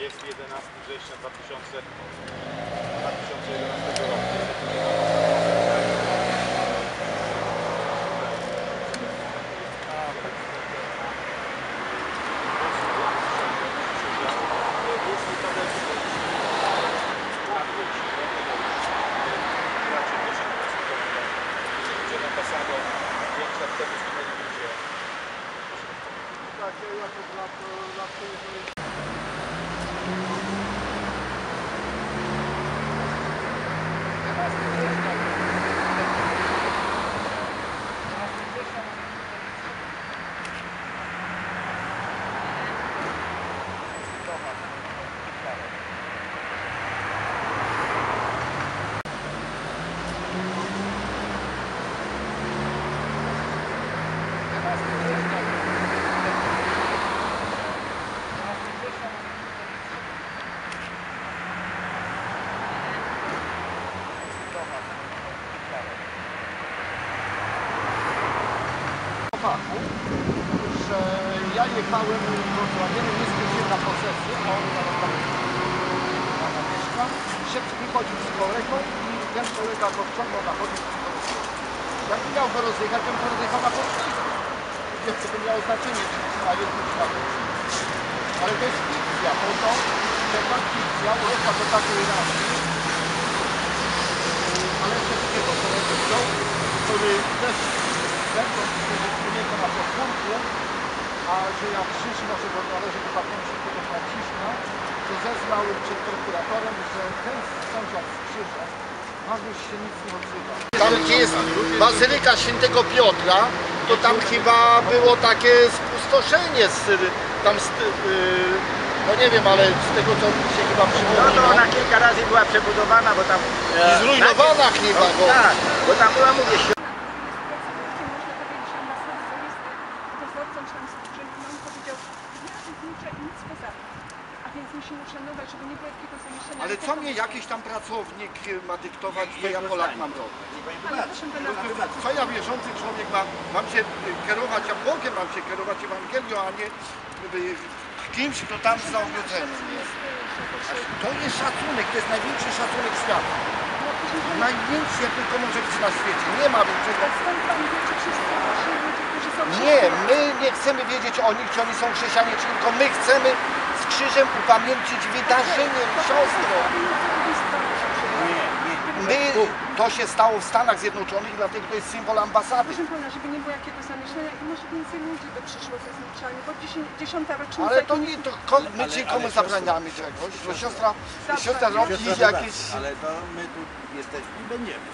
Jest 11 września 2000, 2011 Takie jako fachu, że ja jechałem Wrocławiem, nie skończyłem na posesję, a on tam pana mieszka. Szedł wychodził z kolegą i ten kolega go wciągnął na chodnik rozjechał. Jak miał go rozjechać, to bym go rozjechał na chodnik. Więc to by miało znaczenie, czy na jednym czy na. Ale to jest fikcja, po to, że ta fikcja ulega do takiej ale jeszcze takiego kolegę wziął, który też u niego na podwórku, a że jak krzyż może bo należy do patrona świętego Franciszka, to zeznał przed prokuratorem, że ten sąsiad z krzyża Magnus się nic nie odzywa. Tam gdzie jest Bazylyka Świętego Piotra, to tam chyba było takie spustoszenie z, tam z, yy, no nie wiem, ale z tego co mi się chyba No to przypomina. ona kilka razy była przebudowana, bo tam... I zrujnowana chyba, bo... Tak, bo tam była, mówię, żeby nie było takiego zamieszania. Ale co mnie jakiś tam pracownik y, ma dyktować, co ja Polak mam robić? Ale proszę pana, Co ja wierzący człowiek mam, mam się y, kierować, a Bogiem mam się kierować Ewangelią, a nie y, kimś, kto tam za ogrodzeniem jest. To jest szacunek, to jest największy szacunek świata. Największy, jak tylko może być na świecie. Nie ma większego. Pan ludzie, którzy są Nie, my nie chcemy wiedzieć o nich, czy oni są chrześcijanie, czy tylko my chcemy z krzyżem upamiętnić wydarzenie, siostrą. My, to się stało w Stanach Zjednoczonych, dlatego to jest symbol ambasady. Proszę pana, żeby nie było jakiegoś zamieszania i może więcej ludzi by przyszło ze zniczami, bo dziesię- dziesiąta rocznica... Ale to nie, to ko, my ci komu zabraniamy czegoś, bo siostra, siostra robi jakieś... Ale to my tu jesteśmy i będziemy.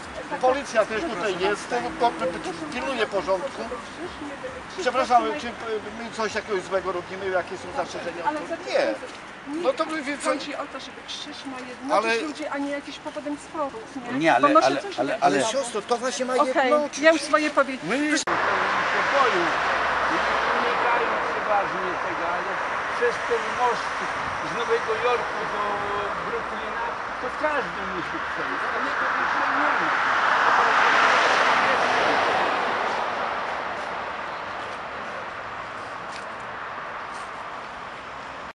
Policja też tutaj jest, to, to, to, pilnuje porządku. Przepraszam, czy my coś jakiegoś złego robimy, jakie są zastrzeżenia? Ale nie. No to wie co, Chodzi o to, żeby krzyż ma jednoczyć Ale- ludzi, a nie jakiś powodem sporów, nie? Nie, ale- Bo może ale- coś ale- być. ale siostro, to właśnie ma Okej, jednoczyć. ja już swoje powiedziałam. My pokoju i unikając przeważnie tego, ale przez ten most z Nowego Jorku do Brooklyna to każdy musi przejść, a my to już nie ma.